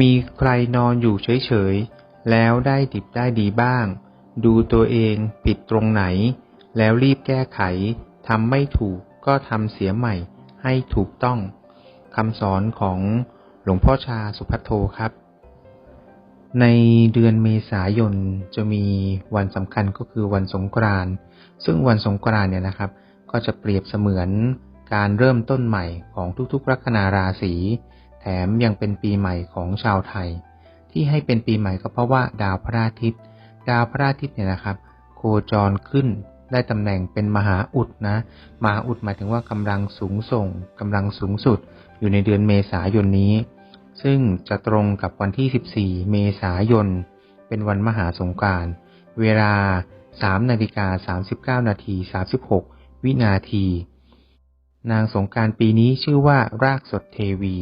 มีใครนอนอยู่เฉยๆ แล้วได้ดิบได้ดีบ้าง ดูตัวเองผิดตรงไหน แล้วรีบแก้ไข ทำไม่ถูกก็ทำเสียใหม่ให้ถูกต้องคำสอนของหลวงพ่อชาสุพัทโทครับ ในเดือนเมษายนจะมีวันสำคัญก็คือวันสงกรานต์ซึ่งวันสงกรานต์เนี่ยนะครับ ก็จะเปรียบเสมือนการเริ่มต้นใหม่ของทุกๆ ลัคนาราศี แถมยังเป็นปีใหม่ของชาวไทย ที่ให้เป็นปีใหม่ก็เพราะว่าดาวพระอาทิตย์ ดาวพระอาทิตย์เนี่ยนะครับ โคจรขึ้นได้ตำแหน่งเป็นมหาอุดนะมหาอุดหมายถึงว่ากำลังสูงส่งกำลังสูงสุด อยู่ในเดือนเมษายนนี้ ซึ่งจะตรงกับวันที่ 14 เมษายน เป็นวันมหาสงการ เวลา 3 นาฬิกา 39 นาที 36 วินาที นางสงการปีนี้ชื่อว่ารากสดเทวี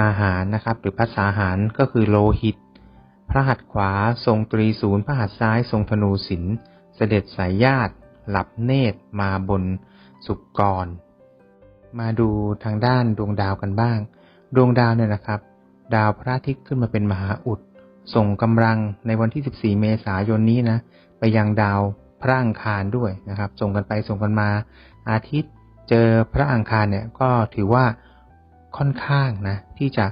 อาหารนะครับ หรือภาษาอาหารก็คือโลหิต พระหัตถ์ขวาทรงตรีศูนย์พระหัตถ์ซ้ายทรงธนูศิลป์เสด็จสายญาติ หลับเนตรมาบนสุกร มาดูทางด้านดวงดาวกันบ้าง ดวงดาวเนี่ยนะครับ ดาวพระอาทิตย์ขึ้นมาเป็นมหาอุด ส่งกำลังในวันที่ 14 เมษายนนี้นะ ไปยังดาวพระอังคารด้วยนะครับ ส่งกันไปส่งกันมาอาทิตย์ เจอพระอังคารเนี่ยก็ถือว่า ค่อนข้างนะที่จะ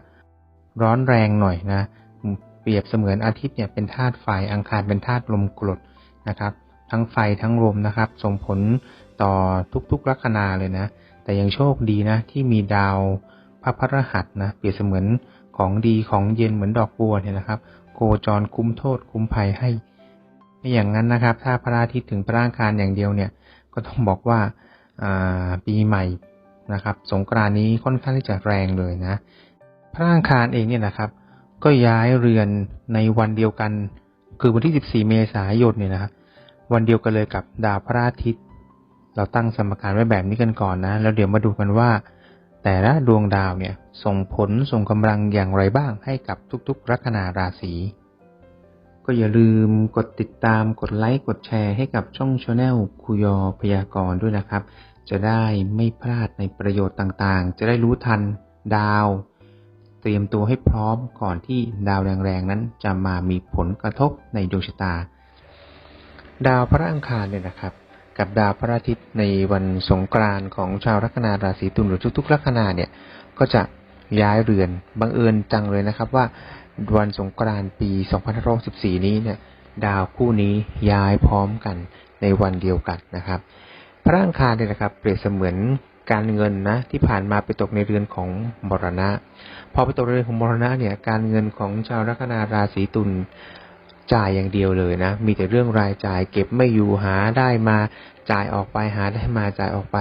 ร้อนแรงหน่อยนะเปรียบเสมือนอาทิตย์เนี่ยเป็นธาตุไฟอังคารเป็นธาตุลมกรดนะครับ ทั้งไฟทั้งลมนะครับ ส่งผลต่อทุกๆลัคนาเลยนะ แต่ยังโชคดีนะที่มีดาวพระพฤหัสนะเปรียบเสมือนของดีของเย็นเหมือนดอกบัวเนี่ยนะครับ โคจรคุ้มโทษคุ้มภัยให้ไม่อย่างนั้นนะครับ ถ้าพระอาทิตย์ถึงพระอังคารอย่างเดียวเนี่ย ก็ต้องบอกว่าปีใหม่ นะครับ สงกรานนี้ค่อนข้างที่จะแรงเลยนะ พระอังคารเองเนี่ยนะครับ ก็ย้ายเรือนในวันเดียวกัน คือวันที่ 14 เมษายนเนี่ยนะครับวันเดียวกันเลยกับดาวพระอาทิตย์ เราตั้งสมการไว้แบบนี้กันก่อนนะ แล้วเดี๋ยวมาดูกันว่า แต่ละดวงดาวเนี่ยส่งผลส่งกำลังอย่างไรบ้างให้กับทุกๆ ลัคนาราศีก็อย่าลืมกดติดตามกดไลค์ กดแชร์ให้กับช่องชาแนลคุยอพยากรณ์ด้วยนะครับ จะได้ไม่พลาดในประโยชน์ต่างๆ จะได้รู้ทันดาว เตรียมตัวให้พร้อมก่อนที่ดาวแรงๆนั้นจะมามีผลกระทบในดวงชะตา ดาวพระอังคารเนี่ยนะครับ กับดาวพระอาทิตย์ในวันสงกรานต์ของชาวลัคนาราศีตุลหรือทุกๆลัคนาเนี่ยก็จะย้ายเรือนบังเอิญจังเลยนะครับว่าวันสงกรานต์ปี2564นี้เนี่ยดาวคู่นี้ย้ายพร้อมกันในวันเดียวกันนะครับ พระอังคารเนี่ยนะครับเปรียบเสมือนการเงินนะที่ผ่านมาไปตกในเรือนของมรณะ พอไปตกในเรือนของมรณะเนี่ยการเงินของชาวลัคนาราศีตุลจ่ายอย่างเดียวเลยนะ มีแต่เรื่องรายจ่ายเก็บไม่อยู่หาได้มาจ่ายออกไปหาได้มาจ่ายออกไป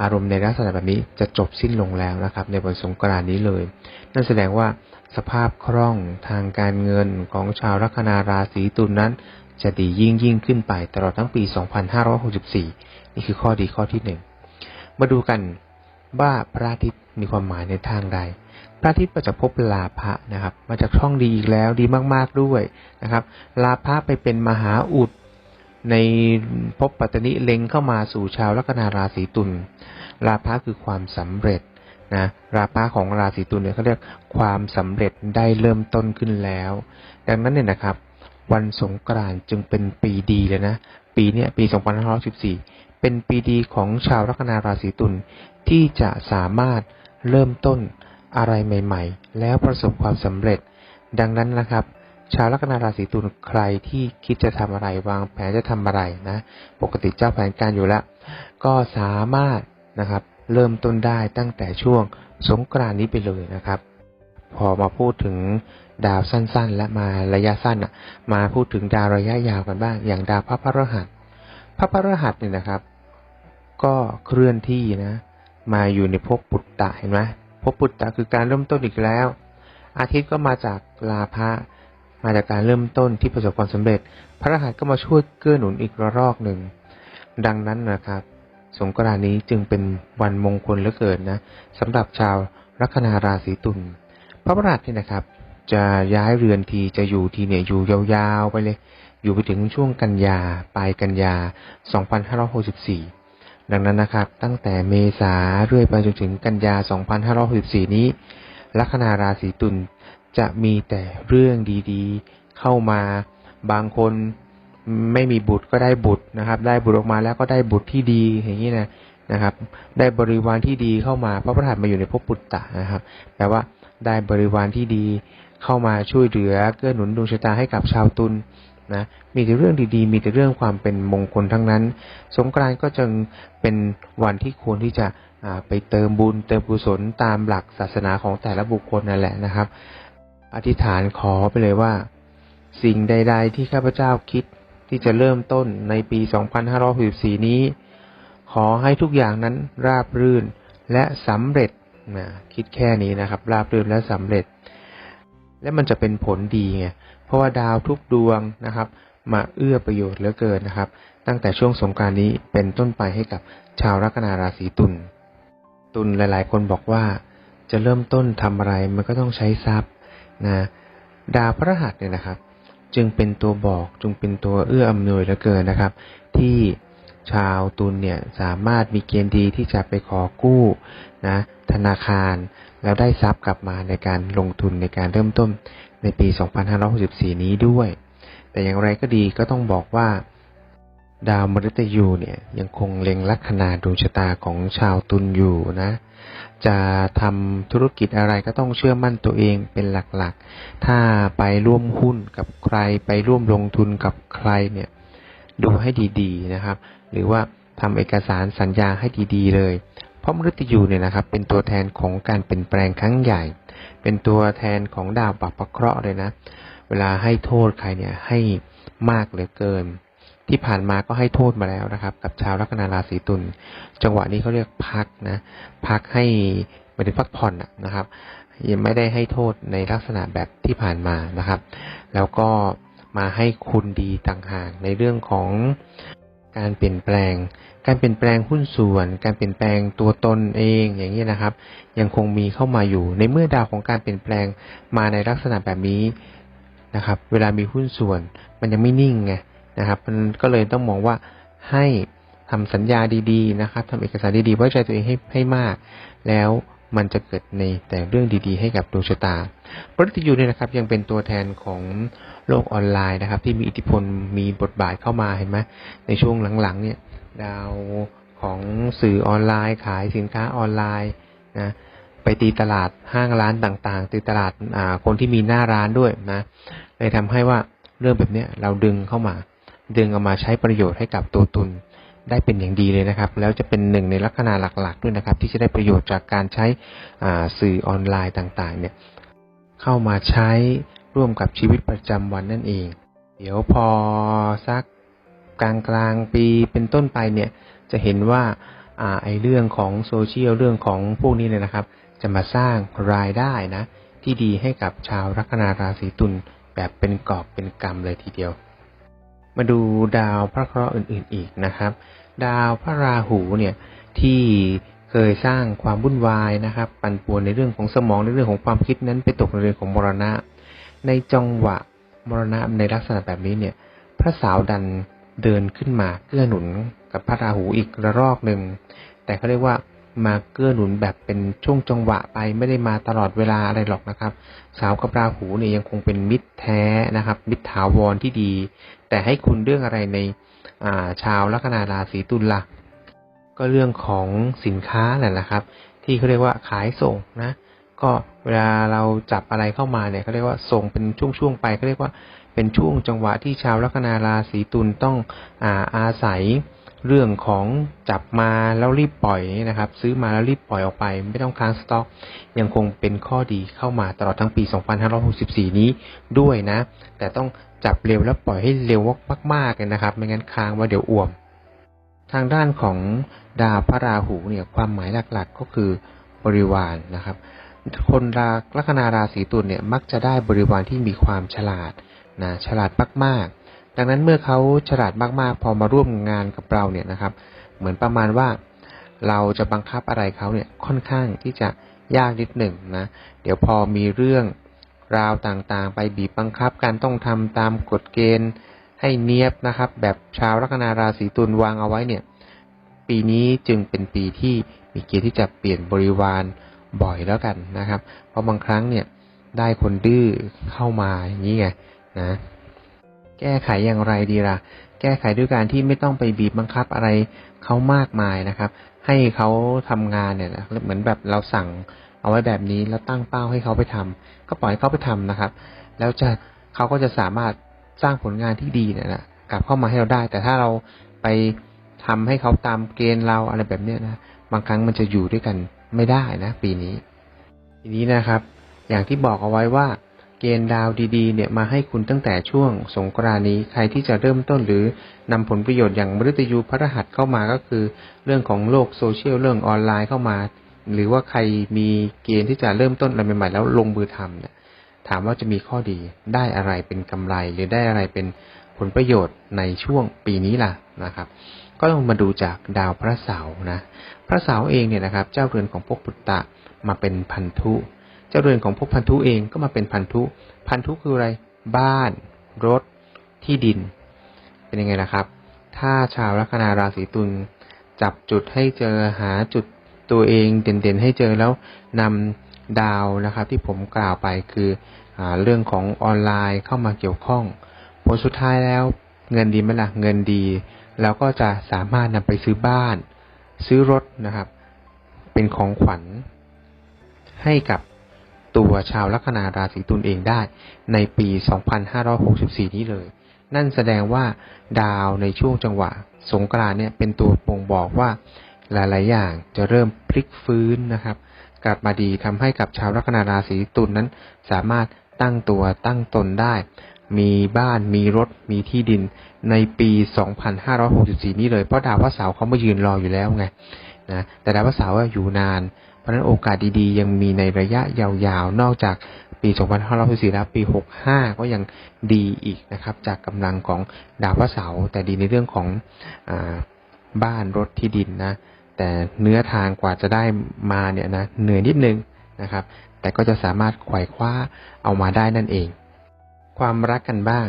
อารมณ์ในลักษณะแบบนี้จะจบสิ้นลงแล้วนะครับ ในวันสงกรานต์นี้เลย นั่นแสดงว่าสภาพคล่องทางการเงินของชาวลัคนาราศีตุลนนั้น จะดียิ่งยิ่งขึ้นไปตลอดทั้งปี 2564 นี่คือข้อดีข้อที่หนึ่ง มาดูกันว่าพระอาทิตย์มีความหมายในทางใด พระอาทิตย์มาจากภพลาภะนะครับ มาจากช่องดีอีกแล้วดีมากๆด้วยนะครับ ลาภะไปเป็นมหาอุดในภพปัตตนิเล็งเข้ามาสู่ชาวลัคนาราศีตุล ลาภะคือความสำเร็จนะราภะของราศีตุลเนี่ยเขาเรียกความสำเร็จได้เริ่มต้นขึ้นแล้ว ดังนั้นเนี่ยนะครับ วันสงกรานต์จึงเป็นปีดีเลยนะ ปีเนี้ยปี 2514 เป็นปีดีของชาวลัคนาราศีตุลที่จะสามารถเริ่มต้นอะไรใหม่ ๆ แล้วประสบความสำเร็จ ดังนั้นนะครับ ชาวลัคนาราศีตุลใครที่คิดจะทำอะไรวางแผนจะทำอะไรนะ ปกติเจ้าแผนการอยู่แล้ว ก็สามารถนะครับ เริ่มต้นได้ตั้งแต่ช่วงสงกรานนี้ไปเลยนะครับ พอมาพูดถึง ดาวสั้นๆ และมาระยะสั้นอะ มาพูดถึงดาวระยะยาวกันบ้าง อย่างดาวพระพฤหัสพระพฤหัสเนี่ยนะครับ ก็เคลื่อนที่นะ มาอยู่ในภพปุตตะเห็นไหมภพปุตตะคือการเริ่มต้นอีกแล้ว อาทิตย์ก็มาจากลาภะมาจากการเริ่มต้นที่ประสบความสำเร็จ พระรหัสก็มาช่วยเกื้อหนุนอีกระลอกหนึ่ง ดังนั้นนะครับ สงกรานนี้จึงเป็นวันมงคลเหลือเกินนะสำหรับชาวลัคนาราศีตุลพระประหลัดนี่นะครับ จะย้ายเรือนทีจะอยู่ทีเนี่ยอยู่ยาวๆไปเลย อยู่ไปถึงช่วงกันยาปลายกันยา 2564 ดังนั้นนะครับ ตั้งแต่เมษาเรื่อยไปจนถึงกันยา 2564 นี้ ลัคนาราศีตุลจะมีแต่เรื่องดีๆ เข้ามาบางคนไม่มีบุตรก็ได้บุตรนะครับ ได้บุตรออกมาแล้วก็ได้บุตรที่ดีอย่างนี้นะนะครับ ได้บริวารที่ดีเข้ามา เพราะพระหัสมาอยู่ในภพปุตตะนะครับ แปลว่าได้บริวารที่ดี เข้ามาช่วยเหลือเกื้อหนุนดวงชะตาให้กับชาวตุลนะมีแต่เรื่องดีๆ มีแต่เรื่องความเป็นมงคลทั้งนั้น สงกรานต์ก็จึงเป็นวันที่ควรที่จะไปเติมบุญ เติมกุศลตามหลักศาสนาของแต่ละบุคคลนั่นแหละนะครับ อธิษฐานขอไปเลยว่า สิ่งใด ๆ ที่ข้าพเจ้าคิดที่จะเริ่มต้นในปี 2564 นี้ ขอให้ทุกอย่างนั้นราบรื่นและสำเร็จนะคิดแค่นี้นะครับ ราบรื่นและสำเร็จ และมันจะเป็นผลดีไงเพราะว่าดาวทุกดวงนะครับ มาเอื้อประโยชน์เหลือเกินนะครับ ตั้งแต่ช่วงสงการนี้เป็นต้นไปให้กับชาวลัคนาราศีตุลตุลหลาย ๆ คนบอกว่า จะเริ่มต้นทำอะไรมันก็ต้องใช้ทรัพย์นะดาวพระหัสเนี่ยนะครับ จึงเป็นตัวบอกจึงเป็นตัวเอื้ออำนวยเหลือเกินนะครับ ที่ชาวตุลเนี่ยสามารถมีเกณฑ์ดีที่จะไปขอกู้นะ ธนาคาร แล้วได้ทรัพย์กลับมาในการลงทุนในการเริ่มต้นในปี 2564 นี้ด้วย แต่อย่างไรก็ดีก็ต้องบอกว่า ดาวมฤตยูเนี่ยยังคงเล็งลัคนาดวงชะตาของชาวตุลอยู่นะ จะทำธุรกิจอะไรก็ต้องเชื่อมั่นตัวเองเป็นหลักๆ ถ้าไปร่วมหุ้นกับใครไปร่วมลงทุนกับใครเนี่ยดูให้ดีๆนะครับ หรือว่าทำเอกสารสัญญาให้ดีๆเลย เพราะมฤตยูเนี่ยนะครับ เป็นตัวแทนของการเปลี่ยนแปลงครั้งใหญ่ เป็นตัวแทนของดาวปับประเคราะห์เลยนะ เวลาให้โทษใครเนี่ยให้มากเหลือเกิน ที่ผ่านมาก็ให้โทษมาแล้วนะครับ กับชาวลัคนาราศีตุลจังหวะนี้เขาเรียกพักนะ พักให้ไม่ได้พักผ่อนนะครับยังไม่ได้ให้โทษในลักษณะแบบที่ผ่านมานะครับ แล้วก็มาให้คุณดีต่างหากในเรื่องของการเปลี่ยนแปลง การเปลี่ยนแปลงหุ้นส่วน การเปลี่ยนแปลงตัวตนเองอย่างนี้นะครับ ยังคงมีเข้ามาอยู่ ในเมื่อดาวของการเปลี่ยนแปลงมาในลักษณะแบบนี้นะครับ เวลามีหุ้นส่วน มันยังไม่นิ่งไงนะครับ มันก็เลยต้องมองว่าให้ทำสัญญาดีๆนะครับทำเอกสารดีๆไว้ใจตัวเองให้ให้มาก แล้วมันจะเกิดในแต่เรื่องดีๆ ให้กับดวงชะตาปริติยูเนี่ยนะครับ ยังเป็นตัวแทนของโลกออนไลน์นะครับ ที่มีอิทธิพลมีบทบาทเข้ามาเห็นไหมในช่วงหลังๆเนี่ย ดาวของสื่อออนไลน์ขายสินค้าออนไลน์นะไปตีตลาดห้างร้านต่างๆตีตลาดคนที่มีหน้าร้านด้วยนะเลยทำให้ว่าเรื่องแบบนี้เราดึงเข้ามา ดึงเอามาใช้ประโยชน์ให้กับตัวตุนได้เป็นอย่างดีเลยนะครับ แล้วจะเป็นหนึ่งในลักษณะหลักๆด้วยนะครับ ที่จะได้ประโยชน์จากการใช้สื่อออนไลน์ต่างๆ เนี่ยเข้ามาใช้ร่วมกับชีวิตประจำวันนั่นเอง เดี๋ยวพอสัก กลางกลางปีเป็นต้นไปเนี่ยจะเห็นว่าอ่าไอเรื่องของโซเชียลเรื่องของพวกนี้เนี่ยนะครับ จะมาสร้างรายได้นะที่ดีให้กับชาวลัคนาราศีตุลแบบเป็นกอบเป็นกรรมเลยทีเดียว มาดูดาวพระเคราะห์อื่นๆอีกนะครับ ดาวพระราหูเนี่ยที่เคยสร้างความวุ่นวายนะครับ ปั่นป่วนในเรื่องของสมองในเรื่องของความคิดนั้นไปตกในเรื่องของมรณะ ในจังหวะมรณะในลักษณะแบบนี้เนี่ย พระสาวดัน เดินขึ้นมาเกื้อหนุนกับพระราหูอีกระรอกหนึ่ง แต่เขาเรียกว่ามาเกื้อหนุนแบบเป็นช่วงจังหวะไปไม่ได้มาตลอดเวลาอะไรหรอกนะครับ สาวกับราหูเนี่ยยังคงเป็นมิตรแท้นะครับ มิตรถาวรที่ดี แต่ให้คุณเรื่องอะไรในชาวลัคนาราศีตุลละ่ะก็เรื่องของสินค้าแหละนะครับ ที่เขาเรียกว่าขายส่งนะ ก็เวลาเราจับอะไรเข้ามาเนี่ยเขาเรียกว่าส่งเป็นช่วงๆไปเขาเรียกว่าเป็นช่วงจังหวะที่ชาวลัคนาราศีตุลต้องอาอาศัยเรื่องของจับมาแล้วรีบปล่อยนะครับ ซื้อมาแล้วรีบปล่อยออกไป ไม่ต้องค้างสต็อก ยังคงเป็นข้อดีเข้ามาตลอดทั้งปี 2564 นี้ด้วยนะ แต่ต้องจับเร็วแล้วปล่อยให้เร็วมากๆเลยนะครับ ไม่งั้นค้างว่าเดี๋ยวอ่วม ทางด้านของดาวพระราหูเนี่ยความหมายหลักๆก็คือบริวารนนะครับ คนราลัคนาราศีตุลเนี่ยมักจะได้บริวารที่มีความฉลาดนะฉลาดมากๆ ดังนั้นเมื่อเขาฉลาดมากๆ พอมาร่วมงานกับเราเนี่ยนะครับ เหมือนประมาณว่าเราจะบังคับอะไรเขาเนี่ยค่อนข้างที่จะยากนิดหนึ่งนะเดี๋ยวพอมีเรื่องราวต่างๆ ไปบีบบังคับการต้องทำตามกฎเกณฑ์ให้เนียบนะครับ แบบชาวลัคนาราศีตุลวางเอาไว้เนี่ย ปีนี้จึงเป็นปีที่มีเกณฑ์ที่จะเปลี่ยนบริวาร บ่อยแล้วกันนะครับ เพราะบางครั้งเนี่ยได้คนดื้อเข้ามาอย่างนี้ไงนะแก้ไขอย่างไรดีล่ะ แก้ไขด้วยการที่ไม่ต้องไปบีบบังคับอะไรเขามากมายนะครับ ให้เขาทำงานเนี่ยนะเหมือนแบบเราสั่งเอาไว้แบบนี้แล้วตั้งเป้าให้เขาไปทำก็ปล่อยเขาไปทำนะครับ แล้วจะเขาก็จะสามารถสร้างผลงานที่ดีเนี่ยนะกลับเข้ามาให้เราได้ แต่ถ้าเราไปทำให้เขาตามเกณฑ์เราอะไรแบบเนี้ยนะบางครั้งมันจะอยู่ด้วยกัน ไม่ได้นะ ปีนี้ ทีนี้นะครับ อย่างที่บอกเอาไว้ว่า เกณฑ์ดาวดีๆ เนี่ยมาให้คุณตั้งแต่ช่วงสงกรานนี้ใครที่จะเริ่มต้นหรือนำผลประโยชน์อย่างมฤตยูพระรหัสเข้ามาก็คือ เรื่องของโลกโซเชียลเรื่องออนไลน์เข้ามา หรือว่าใครมีเกณฑ์ที่จะเริ่มต้นอะไรใหม่ๆแล้วลงมือทำเนี่ยถามว่าจะมีข้อดีได้อะไรเป็นกำไร หรือได้อะไรเป็นผลประโยชน์ในช่วงปีนี้ล่ะนะครับ ก็ต้องมาดูจากดาวพระเสาร์นะ พระเสาร์เองเนี่ยนะครับ เจ้าเรือนของพวกปุตตะมาเป็นพันธุ เจ้าเรือนของพวกพันธุเองก็มาเป็นพันธุ พันธุคืออะไร บ้าน รถ ที่ดิน เป็นยังไงล่ะครับ ถ้าชาวลัคนาราศีตุลจับจุดให้เจอหาจุดตัวเองเด่นๆ ให้เจอแล้วนำดาวนะครับที่ผมกล่าวไปคืออเรื่องของออนไลน์เข้ามาเกี่ยวข้องผลสุดท้ายแล้วเงินดีไหมล่ะ เงินดี แล้วก็จะสามารถนำไปซื้อบ้าน ซื้อรถนะครับ เป็นของขวัญ ให้กับตัวชาวลัคนาราศีตุลเองได้ ในปี 2564 นี้เลย นั่นแสดงว่าดาวในช่วงจังหวะ สงกรานต์เนี่ยเป็นตัวบ่งบอกว่าหลาย ๆ อย่างจะเริ่มพลิกฟื้นนะครับ กลับมาดีทำให้กับชาวลัคนาราศีตุลนั้นสามารถตั้งตัวตั้งตนได้ มีบ้านมีรถมีที่ดินในปี 2564 นี้เลย เพราะดาวพระเสาร์เขามายืนรออยู่แล้วไงนะแต่ดาวพระเสาร์อะอยู่นาน เพราะฉะนั้นโอกาสดีๆ ยังมีในระยะยาวๆ นอกจากปี 2564 แล้วปี 65 ก็ยังดีอีกนะครับ จากกำลังของดาวพระเสาร์แต่ดีในเรื่องของอบ้านรถที่ดินนะ แต่เนื้อทางกว่าจะได้มาเนี่ยนะเหนื่อยนิดนึงนะครับ แต่ก็จะสามารถไขว่คว้าเอามาได้นั่นเอง ความรักกันบ้าง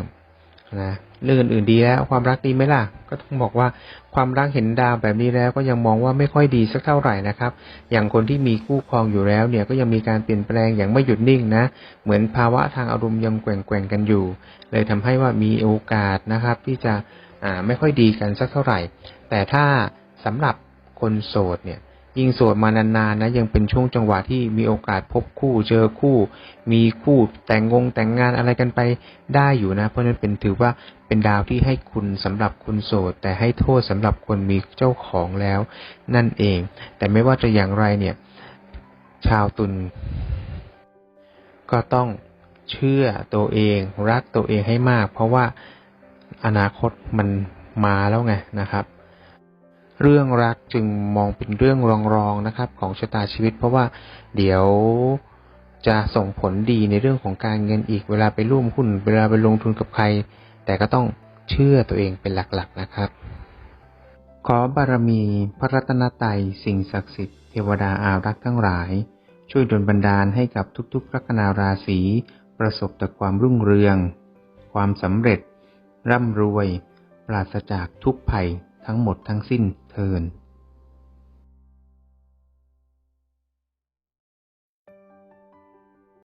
นะเรื่องอื่นๆดีแล้วความรักดีไหมล่ะ ก็ต้องบอกว่าความรักเห็นดาวแบบนี้แล้วก็ยังมองว่าไม่ค่อยดีสักเท่าไหร่นะครับ อย่างคนที่มีคู่ครองอยู่แล้วเนี่ยก็ยังมีการเปลี่ยนแปลงอย่างไม่หยุดนิ่งนะ เหมือนภาวะทางอารมณ์ยังแกว่งๆกันอยู่ เลยทำให้ว่ามีโอกาสนะครับ ที่จะอ่าไม่ค่อยดีกันสักเท่าไหร่ แต่ถ้าสำหรับคนโสดเนี่ย ยิ่งโสดมานานๆนะยังเป็นช่วงจังหวะที่มีโอกาสพบคู่เจอคู่ มีคู่แต่งงงแต่งงานอะไรกันไปได้อยู่นะ เพราะฉะนั้นเป็นถือว่าเป็นดาวที่ให้คุณสำหรับคนโสด แต่ให้โทษสำหรับคนมีเจ้าของแล้ว นั่นเอง แต่ไม่ว่าจะอย่างไรเนี่ย ชาวตุลก็ต้องเชื่อตัวเอง รักตัวเองให้มาก เพราะว่าอนาคตมันมาแล้วไงนะครับ เรื่องรักจึงมองเป็นเรื่องรองๆนะครับ ของชะตาชีวิต เพราะว่าเดี๋ยวจะส่งผลดีในเรื่องของการเงินอีกเวลาไปร่วมหุ้นเวลาไปลงทุนกับใคร แต่ก็ต้องเชื่อตัวเองเป็นหลักๆนะครับ ขอบารมีพระรัตนตรัยสิ่งศักดิ์สิทธิ์เทวดาอารักษ์ทั้งหลาย ช่วยดลบันดาลให้กับทุกๆลัคนาราศีประสบแต่ความรุ่งเรือง ความสำเร็จ ร่ำรวย ปราศจากทุกภัยทั้งหมดทั้งสิ้น เทิน